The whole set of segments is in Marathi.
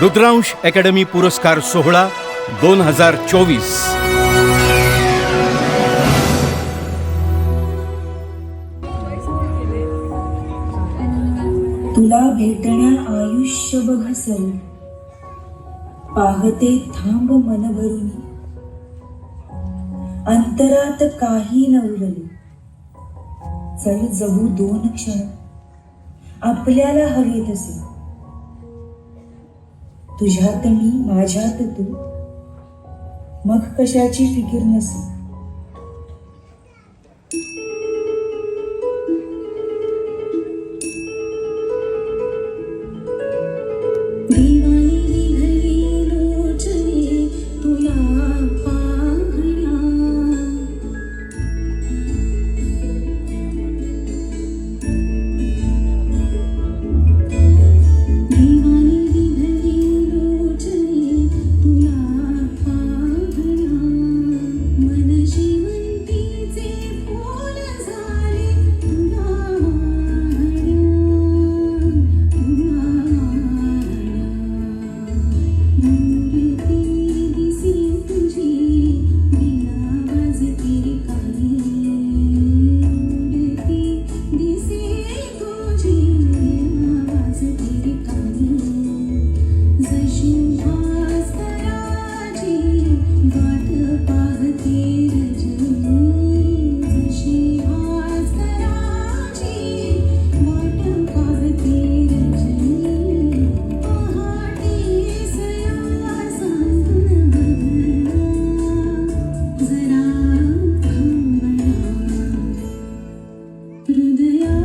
रुद्रांश अकॅडमी पुरस्कार सोहळा दोन हजार चोवीस. तुला भेटण्या आयुष्य बघ सर. पाहते थांब मन भरून अंतरात काही न उरले चल जगू दोन क्षण. आपल्याला हवे तसे. तुझ्यात मी माझ्यात तू. मग कशाची फिकीर नसे Prudeya.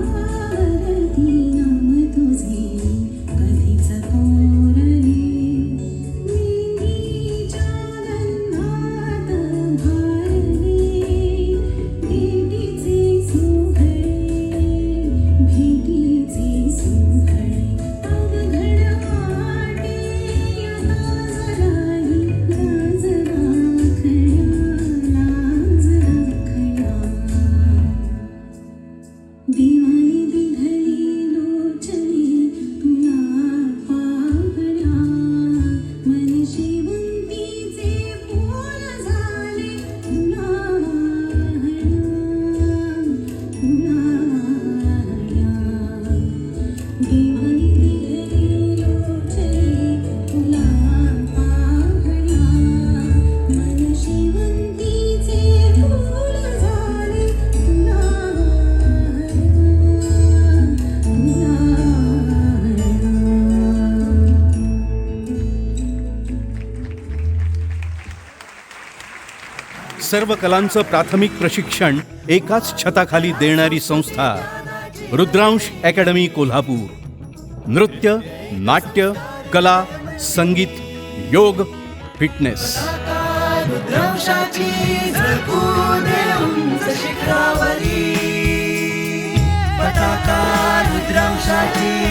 सर्व कलांचं प्राथमिक प्रशिक्षण एकाच छताखाली देणारी संस्था रुद्रांश अकॅडमी कोल्हापूर. नृत्य नाट्य कला संगीत योग फिटनेस. रुद्रांशाची